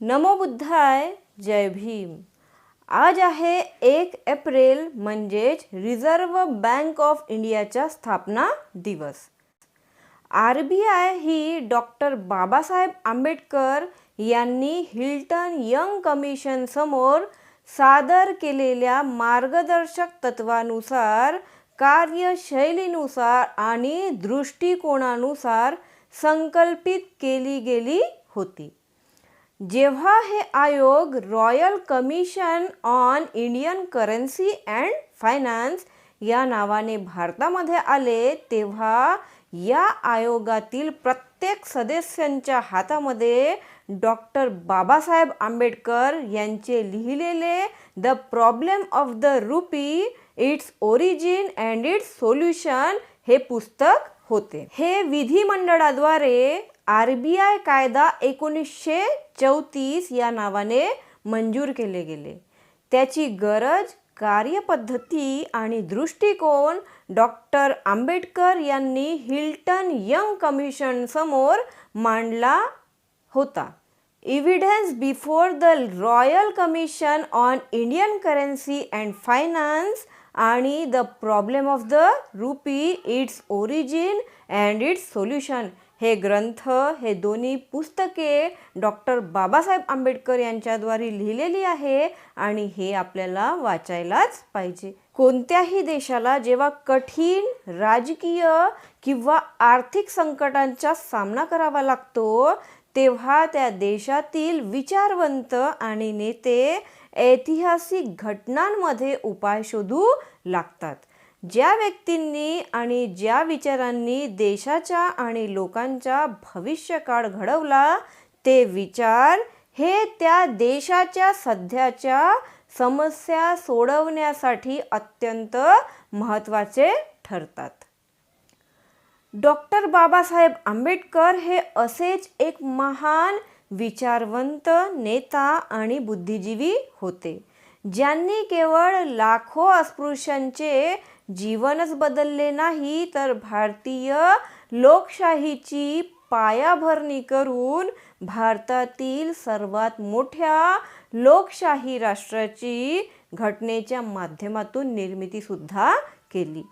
नमो बुद्धाय जय भीम. आज आहे एक एप्रिल म्हणजेच रिझर्व्ह बँक ऑफ इंडियाचा स्थापना दिवस. आर बी आय ही डॉक्टर बाबासाहेब आंबेडकर यांनी हिल्टन यंग कमिशन समोर सादर केलेल्या मार्गदर्शक तत्वानुसार कार्यशैलीनुसार आणि दृष्टिकोनानुसार संकल्पित केली गेली होती. जेव्हा हे आयोग royal commission on Indian currency and finance या नावाने भारतामध्ये आले तेव्हा या आयोगातील प्रत्येक सदस्यांच्या हातामध्ये डॉक्टर बाबासाहेब आंबेडकर यांचे लिहिलेले the problem of the rupee its origin and its solution हे पुस्तक होते. हे विधिमंडळाद्वारे आर बी आय कायदा एकोणीसशे चौतीस या नावाने मंजूर केले गेले. त्याची गरज कार्यपद्धती आणि दृष्टिकोन डॉक्टर आंबेडकर यांनी हिल्टन यंग कमिशन समोर मांडला होता. Evidence before the royal commission on Indian currency and finance आणि the problem of the rupee its origin and its solution हे ग्रंथ हे दोन्ही पुस्तके डॉक्टर बाबासाहेब आंबेडकर यांच्याद्वारे लिहिलेली आहे आणि हे आपल्याला वाचायलाच पाहिजे. कोणत्याही देशाला जेव्हा कठीण राजकीय किंवा आर्थिक संकटांचा सामना करावा लागतो तेव्हा त्या देशातील विचारवंत आणि नेते ऐतिहासिक घटनांमध्ये उपाय शोधू लागतात. ज्या व्यक्तींनी आणि ज्या विचारांनी देशाच्या आणि लोकांचा भविष्यकाळ घडवला ते विचार हे त्या देशाच्या सध्याच्या समस्या सोडवण्यासाठी अत्यंत महत्त्वाचे ठरतात. डॉक्टर बाबासाहेब आंबेडकर हे असेच एक महान विचारवंत नेता आणि बुद्धिजीवी होते ज्यांनी केवळ लाखो अस्पृश्यांचे जीवनच बदलले नाही तर भारतीय लोकशाहीची पायाभरणी करून भारतातील सर्वात मोठ्या लोकशाही राष्ट्राची घटनेच्या माध्यमातून निर्मितीसुद्धा केली.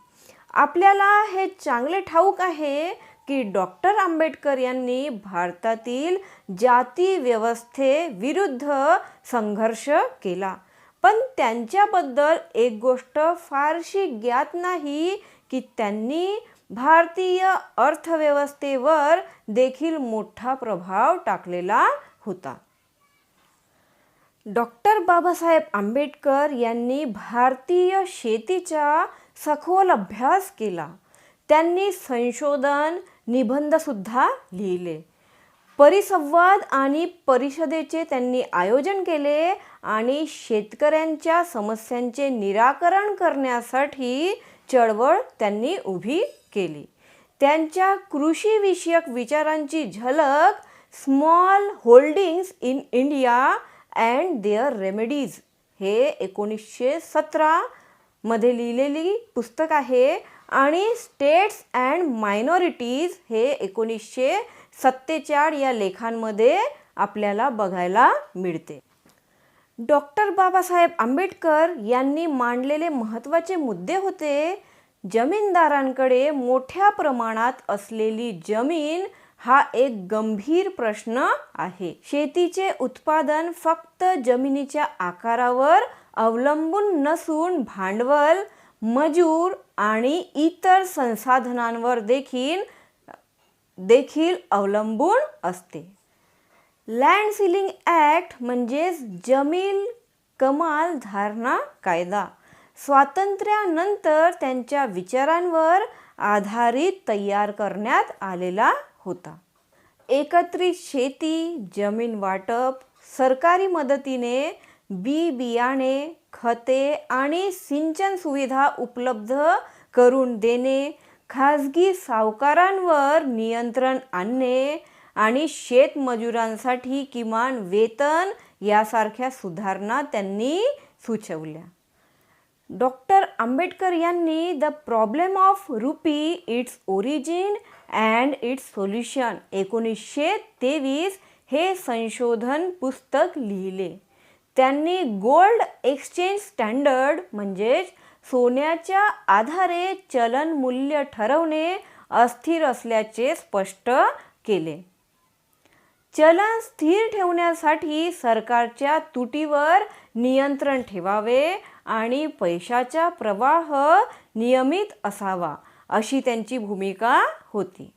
आपल्याला हे चांगले ठाऊक आहे की डॉक्टर आंबेडकर यांनी भारतातील जाती व्यवस्थेविरुद्ध संघर्ष केला. पण त्यांच्याबद्दल एक गोष्ट फारशी ज्ञात नाही की त्यांनी भारतीय अर्थव्यवस्थेवर देखील मोठा प्रभाव टाकलेला होता. डॉक्टर बाबासाहेब आंबेडकर यांनी भारतीय शेतीचा सखोल अभ्यास केला. त्यांनी संशोधन निबंधसुद्धा लिहिले. परिसंवाद आणि परिषदेचे त्यांनी आयोजन केले आणि शेतकऱ्यांच्या समस्यांचे निराकरण करण्यासाठी चळवळ त्यांनी उभी केली. त्यांच्या कृषीविषयक विचारांची झलक small holdings in India and their remedies हे एकोणीसशे सतरामध्ये लिहिलेली पुस्तक आहे आणि स्टेट्स अँड मायनॉरिटीज हे एकोणीसशे सत्तेचाळ या लेखांमध्ये आपल्याला बघायला मिळते. डॉक्टर बाबासाहेब आंबेडकर यांनी मांडलेले महत्त्वाचे मुद्दे होते जमीनदारांकडे मोठ्या प्रमाणात असलेली जमीन हा एक गंभीर प्रश्न आहे. शेतीचे उत्पादन फक्त जमिनीच्या आकारावर अवलंबून नसून भांडवल मजूर आणि इतर संसाधनांवर देखील देखील अवलंबून असते. लँड सिलिंग ॲक्ट म्हणजेच जमीन कमाल धारणा कायदा. स्वातंत्र्यानंतर त्यांच्या विचारांवर आधारित तयार करण्यात आलेला होता. एकत्रित शेती जमीन वाटप सरकारी मदतीने बी बियाणे खते आणि सिंचन सुविधा उपलब्ध करून देणे खाजगी सावकारांवर नियंत्रण आणणे आणि शेतमजुरांसाठी किमान वेतन यासारख्या सुधारणा त्यांनी सुचवल्या. डॉक्टर आंबेडकर यांनी the problem of rupee its origin and its solution एकोणीसशे तेवीस हे संशोधन पुस्तक लिहिले. त्यांनी गोल्ड एक्सचेंज स्टँडर्ड म्हणजेच सोन्याच्या आधारे चलन मूल्य ठरवणे अस्थिर असल्याचे स्पष्ट केले. चलन स्थिर ठेवण्यासाठी सरकारच्या तुटीवर नियंत्रण ठेवावे आणि पैशाचा प्रवाह नियमित असावा अशी त्यांची भूमिका होती.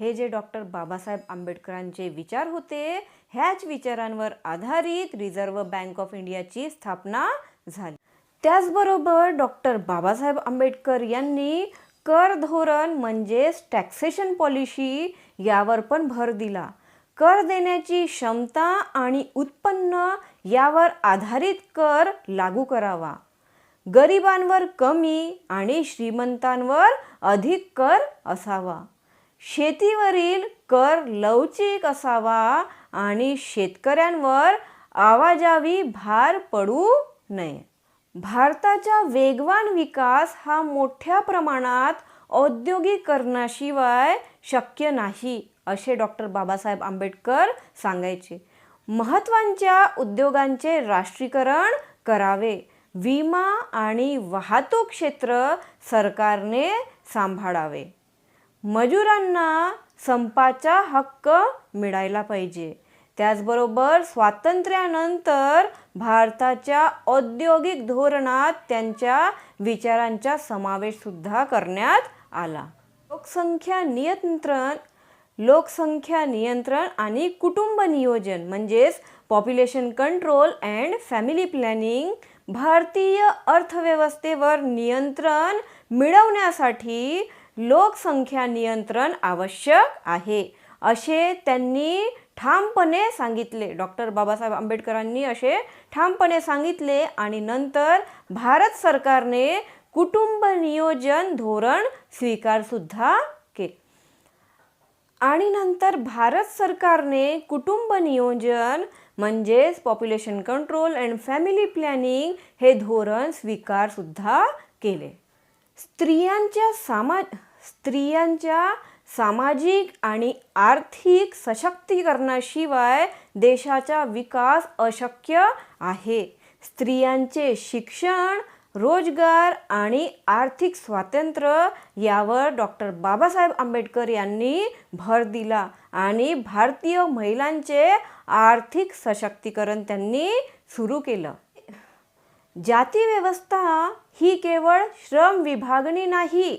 हे जे डॉक्टर बाबासाहेब आंबेडकरांचे विचार होते ह्याच विचारांवर आधारित रिझर्व्ह बँक ऑफ इंडियाची स्थापना झाली. त्याचबरोबर डॉक्टर बाबासाहेब आंबेडकर यांनी कर धोरण म्हणजेच टॅक्सेशन पॉलिसी यावर पण भर दिला. कर देण्याची क्षमता आणि उत्पन्न यावर आधारित कर लागू करावा. गरिबांवर कमी आणि श्रीमंतांवर अधिक कर असावा. शेतीवरील कर लवचिक असावा आणि शेतकऱ्यांवर आवाजावी भार पडू नये. भारताचा वेगवान विकास हा मोठ्या प्रमाणात औद्योगिकरणाशिवाय शक्य नाही असे डॉक्टर बाबासाहेब आंबेडकर सांगायचे. महत्त्वांच्या उद्योगांचे राष्ट्रीकरण करावे. विमा आणि वाहतूक क्षेत्र सरकारने सांभाळावे. मजुरांना संपाचा हक्क मिळायला पाहिजे. त्याचबरोबर स्वातंत्र्यानंतर भारताच्या औद्योगिक धोरणात त्यांच्या विचारांचा समावेशसुद्धा करण्यात आला. लोकसंख्या नियंत्रण लोकसंख्या नियंत्रण आणि कुटुंब नियोजन म्हणजेच population control and family planning भारतीय अर्थव्यवस्थेवर नियंत्रण मिळवण्यासाठी लोकसंख्या नियंत्रण आवश्यक आहे. असे त्यांनी ठामपणे सांगितले. डॉक्टर बाबासाहेब आंबेडकरांनी असे ठामपणे सांगितले आणि नंतर भारत सरकारने कुटुंब नियोजन धोरण स्वीकारसुद्धा केले आणि नंतर भारत सरकारने कुटुंब नियोजन म्हणजेच population control and family planning हे धोरण स्वीकारसुद्धा केले. स्त्रियांच्या सामा स्त्रियांच्या सामाजिक आणि आर्थिक सशक्तीकरणाशिवाय देशाचा विकास अशक्य आहे. स्त्रियांचे शिक्षण रोजगार आणि आर्थिक स्वातंत्र्य यावर डॉक्टर बाबासाहेब आंबेडकर यांनी भर दिला आणि भारतीय महिलांचे आर्थिक सशक्तीकरण त्यांनी सुरू केलं. जाती व्यवस्था ही केवळ श्रम विभागणी नाही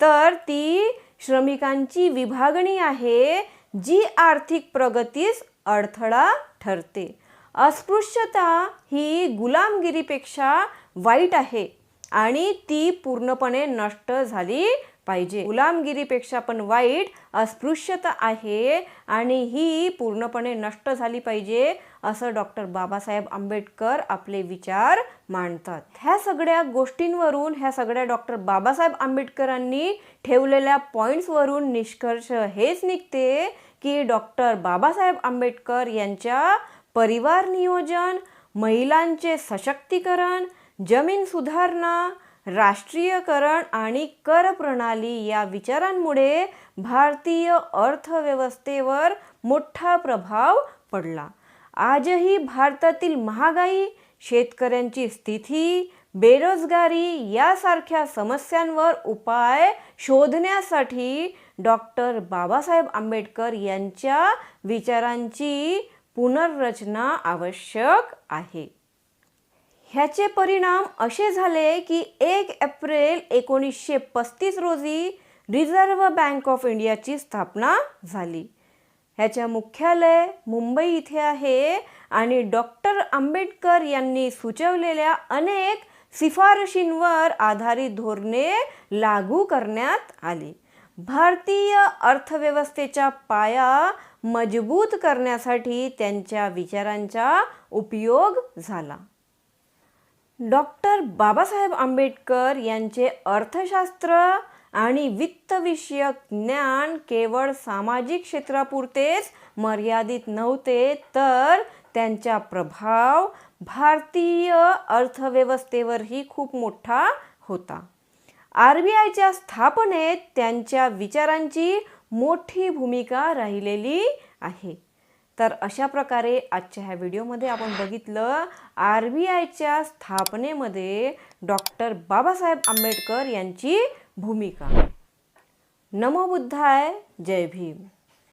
तर ती श्रमिकांची विभागणी आहे जी आर्थिक प्रगतीस अडथळा ठरते. अस्पृश्यता ही गुलामगिरीपेक्षा वाईट आहे आणि ती पूर्णपणे नष्ट झाली पाहिजे. गुलामगिरीपेक्षा पण वाईट अस्पृश्यता आहे आणि ही पूर्णपणे नष्ट झाली पाहिजे असं डॉक्टर बाबासाहेब आंबेडकर आपले विचार मांडतात. ह्या सगळ्या गोष्टींवरून ह्या सगळ्या डॉक्टर बाबासाहेब आंबेडकरांनी ठेवलेल्या पॉईंट्सवरून निष्कर्ष हेच निघते की डॉक्टर बाबासाहेब आंबेडकर यांच्या परिवार नियोजन महिलांचे सशक्तीकरण जमीन सुधारणा राष्ट्रीयकरण आणि कर प्रणाली या विचारांमुळे भारतीय अर्थव्यवस्थेवर मोठा प्रभाव पडला. आजही भारतातील महागाई शेतकऱ्यांची स्थिती बेरोजगारी यासारख्या समस्यांवर उपाय शोधण्यासाठी डॉक्टर बाबासाहेब आंबेडकर यांच्या विचारांची पुनर्रचना आवश्यक आहे. ह्याचे परिणाम असे झाले की एक एप्रिल एकोणीसशे पस्तीस रोजी रिझर्व्ह बँक ऑफ इंडियाची स्थापना झाली. ह्याच्या मुख्यालय मुंबई इथे आहे आणि डॉक्टर आंबेडकर यांनी सुचवलेल्या अनेक शिफारशींवर आधारित धोरणे लागू करण्यात आली. भारतीय अर्थव्यवस्थेचा पाया मजबूत करण्यासाठी त्यांच्या विचारांचा उपयोग झाला. डॉक्टर बाबासाहेब आंबेडकर यांचे अर्थशास्त्र आणि वित्तविषयक ज्ञान केवळ सामाजिक क्षेत्रापुरतेच मर्यादित नव्हते तर त्यांचा प्रभाव भारतीय अर्थव्यवस्थेवरही खूप मोठा होता. आर बी आयच्या स्थापनेत त्यांच्या विचारांची मोठी भूमिका राहिलेली आहे. तर अशा प्रकारे आजच्या ह्या व्हिडिओमध्ये आपण बघितलं आर बी आयच्या स्थापनेमध्ये डॉक्टर बाबासाहेब आंबेडकर यांची भूमिका. नमो बुद्धाय जय भीम.